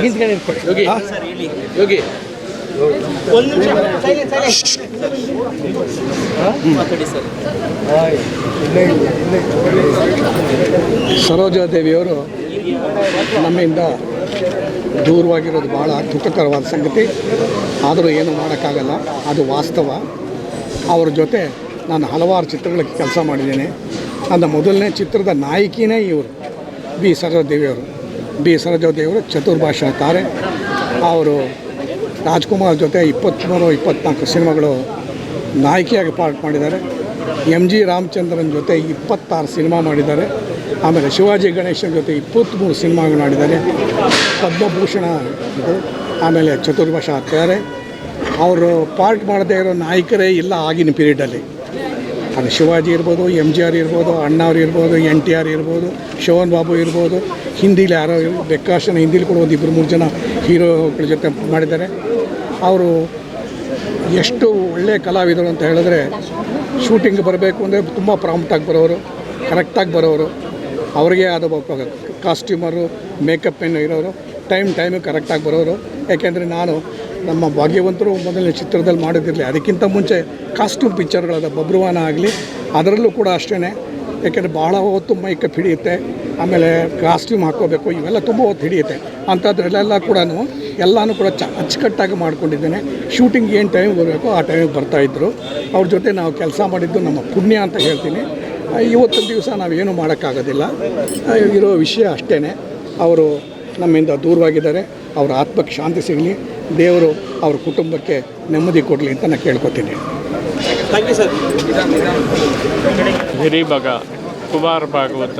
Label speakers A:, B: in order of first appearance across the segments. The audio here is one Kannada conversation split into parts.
A: ಹಿಂದ್ಗಡೆ ಇಟ್ಕೊಳ್ಳಿ
B: ಯೋಗಿ? ಯೋಗಿ.
C: ಒಂದು ನಿಮಿಷ. ಮಾತಾಡಿ ಸರ್.
D: ಸರೋಜಾದೇವಿಯವರು ನಮ್ಮಿಂದ ದೂರವಾಗಿರೋದು ಭಾಳ ದುಃಖಕರವಾದ ಸಂಗತಿ. ಆದರೂ ಏನು ಮಾಡೋಕ್ಕಾಗಲ್ಲ. ಅದು ವಾಸ್ತವ. ಅವ್ರ ಜೊತೆ ನಾನು ಹಲವಾರು ಚಿತ್ರಗಳಿಗೆ ಕೆಲಸ ಮಾಡಿದ್ದೇನೆ. ನನ್ನ ಮೊದಲನೇ ಚಿತ್ರದ ನಾಯಕಿನೇ ಇವರು ಬಿ. ಸರೋಜಾದೇವಿಯವರು. ಬಿ ಸರೋಜಾದೇವಿಯವರು ಚತುರ್ಭಾಷಾ ತಾರೆ. ಅವರು ರಾಜ್ಕುಮಾರ್ ಜೊತೆ ಇಪ್ಪತ್ತ್ಮೂರು ಇಪ್ಪತ್ತ್ನಾಲ್ಕು ಸಿನಿಮಾಗಳು ನಾಯಕಿಯಾಗಿ ಪಾರ್ಟ್ ಮಾಡಿದ್ದಾರೆ. ಎಂ ಜಿ ರಾಮಚಂದ್ರನ್ ಜೊತೆ ಇಪ್ಪತ್ತಾರು ಸಿನಿಮಾ ಮಾಡಿದ್ದಾರೆ. ಆಮೇಲೆ ಶಿವಾಜಿ ಗಣೇಶನ ಜೊತೆ ಇಪ್ಪತ್ತ್ಮೂರು ಸಿನಿಮಾಗಳು ಮಾಡಿದ್ದಾರೆ. ಪದ್ಮಭೂಷಣ ಆಮೇಲೆ ಚತುರ್ಭಾಷಾ ತಾರೆ. ಅವರು ಪಾರ್ಟ್ ಮಾಡದೇ ಇರೋ ನಾಯಕರೇ ಇಲ್ಲ ಆಗಿನ ಪೀರಿಯಡಲ್ಲಿ ಅದು ಶಿವಾಜಿ ಇರ್ಬೋದು ಎಂ ಜಿ ಆರ್ ಇರ್ಬೋದು, ಅಣ್ಣವ್ರು ಇರ್ಬೋದು, ಎನ್ ಟಿ ಆರ್ ಇರ್ಬೋದು ಶೋಭನ್ ಬಾಬು ಇರ್ಬೋದು. ಹಿಂದಿಲಿ ಯಾರೋ ಬೆಕ್ಕಾಶನ ಹಿಂದಿಲಿ ಕೂಡ ಒಂದು ಇಬ್ಬರು ಮೂರು ಜನ ಹೀರೋಗಳ ಜೊತೆ ಮಾಡಿದ್ದಾರೆ. ಅವರು ಎಷ್ಟು ಒಳ್ಳೆಯ ಕಲಾವಿದರು ಅಂತ ಹೇಳಿದ್ರೆ ಶೂಟಿಂಗ್ ಬರಬೇಕು ಅಂದರೆ ತುಂಬ ಪ್ರಾಂಪ್ಟಾಗಿ ಬರೋರು ಕರೆಕ್ಟಾಗಿ ಬರೋರು. ಅವ್ರಿಗೆ ಒಬ್ಬ ಕಾಸ್ಟ್ಯೂಮರು ಮೇಕಪ್ ಏನು ಇರೋರು ಟೈಮ್ ಟೈಮಿಗೆ ಕರೆಕ್ಟಾಗಿ ಬರೋರು. ಯಾಕೆಂದರೆ ನಾನು ನಮ್ಮ ಭಾಗ್ಯವಂತರು ಮೊದಲನೇ ಚಿತ್ರದಲ್ಲಿ ಮಾಡೋದಿರಲಿ ಅದಕ್ಕಿಂತ ಮುಂಚೆ ಕಾಸ್ಟ್ಯೂಮ್ ಪಿಕ್ಚರ್ಗಳಾದ ಬಬ್ರುವಾನ ಆಗಲಿ, ಅದರಲ್ಲೂ ಕೂಡ ಅಷ್ಟೇ ಯಾಕೆಂದರೆ ಭಾಳ ಹೊತ್ತು ಮೈಕಪ್ ಹಿಡಿಯುತ್ತೆ, ಆಮೇಲೆ ಕಾಸ್ಟ್ಯೂಮ್ ಹಾಕ್ಕೋಬೇಕು, ಇವೆಲ್ಲ ತುಂಬ ಹೊತ್ತು ಹಿಡಿಯುತ್ತೆ. ಅಂಥದ್ರಲ್ಲೆಲ್ಲ ಕೂಡ ಎಲ್ಲನೂ ಕೂಡ ಚ ಅಚ್ಚುಕಟ್ಟಾಗಿ ಮಾಡ್ಕೊಂಡಿದ್ದೇನೆ. ಶೂಟಿಂಗ್ ಏನು ಟೈಮಿಗೆ ಬರಬೇಕು ಆ ಟೈಮಿಗೆ ಬರ್ತಾಯಿದ್ರು ಅವ್ರ ಜೊತೆ ನಾವು ಕೆಲಸ ಮಾಡಿದ್ದು ನಮ್ಮ ಪುಣ್ಯ ಅಂತ ಹೇಳ್ತೀನಿ. ಇವತ್ತಿನ ದಿವಸ ನಾವೇನು ಮಾಡೋಕ್ಕಾಗೋದಿಲ್ಲ. ಇರೋ ವಿಷಯ ಅಷ್ಟೇ ಅವರು ನಮ್ಮಿಂದ ದೂರವಾಗಿದ್ದಾರೆ. ಅವರ ಆತ್ಮಕ್ಕೆ ಶಾಂತಿ ಸಿಗಲಿ. ದೇವರು ಅವ್ರ ಕುಟುಂಬಕ್ಕೆ ನೆಮ್ಮದಿ ಕೊಡಲಿ ಅಂತ ನಾನು ಕೇಳ್ಕೊತೀನಿ.
C: ಥ್ಯಾಂಕ್ ಯು ಸರ್
E: ಹಿರಿಮಗ ಕುಮಾರ್ ಭಾಗವತ.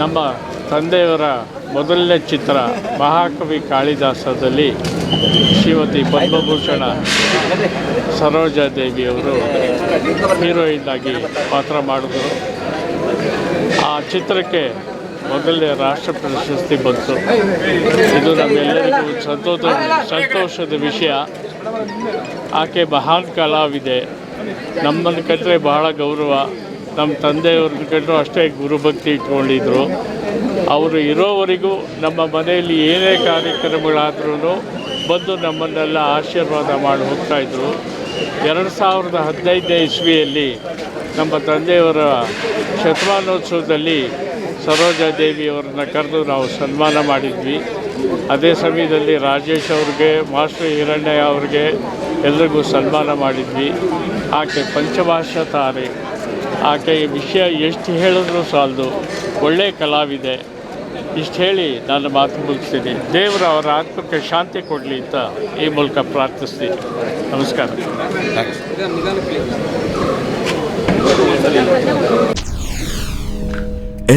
E: ನಮ್ಮ ತಂದೆಯವರ ಮೊದಲನೇ ಚಿತ್ರ ಮಹಾಕವಿ ಕಾಳಿದಾಸದಲ್ಲಿ ಶ್ರೀಮತಿ ಪದ್ಮಭೂಷಣ ಸರೋಜಾದೇವಿಯವರು ಹೀರೋಯಿನ್ ಆಗಿ ಪಾತ್ರ ಮಾಡಿದರು. ಆ ಚಿತ್ರಕ್ಕೆ ಮೊದಲನೇ ರಾಷ್ಟ್ರ ಪ್ರಶಸ್ತಿ ಬಂತು. ಇದು ನಮ್ಮೆಲ್ಲರಿಗೂ ಸಂತೋಷ, ಸಂತೋಷದ ವಿಷಯ. ಆಕೆ ಮಹಾನ್ ಕಲಾವಿದೆ. ನಮ್ಮನ್ನು ಕಂಡ್ರೆ ಬಹಳ ಗೌರವ. ನಮ್ಮ ತಂದೆಯವ್ರನ್ನ ಕಂಡ್ರು ಅಷ್ಟೇ ಗುರುಭಕ್ತಿ ಇಟ್ಕೊಂಡಿದ್ರು. ಅವರು ಇರೋವರೆಗೂ ನಮ್ಮ ಮನೆಯಲ್ಲಿ ಏನೇ ಕಾರ್ಯಕ್ರಮಗಳಾದ್ರೂ ಬಂದು ನಮ್ಮನ್ನೆಲ್ಲ ಆಶೀರ್ವಾದ ಮಾಡಿ ಹೋಗ್ತಾಯಿದ್ರು ಎರಡು ಸಾವಿರದ ಹದಿನೈದನೇ ಇಸ್ವಿಯಲ್ಲಿ ನಮ್ಮ ತಂದೆಯವರ ಶತಮಾನೋತ್ಸವದಲ್ಲಿ ಸರೋಜಾದೇವಿಯವರನ್ನ ಕರೆದು ನಾವು ಸನ್ಮಾನ ಮಾಡಿದ್ವಿ. ಅದೇ ಸಮಯದಲ್ಲಿ ರಾಜೇಶ್ ಅವ್ರಿಗೆ, ಮಾಸ್ಟರ್ ಹಿರಣ್ಯ ಅವ್ರಿಗೆ ಎಲ್ರಿಗೂ ಸನ್ಮಾನ ಮಾಡಿದ್ವಿ. ಆಕೆ ಪಂಚಭಾಷಾ ತಾರೆ. ಆಕೆ ವಿಷಯ ಎಷ್ಟು ಹೇಳಿದ್ರು ಸಾಲದು. ಒಳ್ಳೆಯ ಕಲಾವಿದೆ. ಇಷ್ಟು ಹೇಳಿ ನಾನು ಮಾತು ಮುಗಿಸ್ತೀನಿ. ದೇವರು ಅವರ ಆತ್ಮಕ್ಕೆ ಶಾಂತಿ ಕೊಡಲಿ ಅಂತ ಈ ಮೂಲಕ ಪ್ರಾರ್ಥಿಸ್ತೀನಿ. ನಮಸ್ಕಾರ.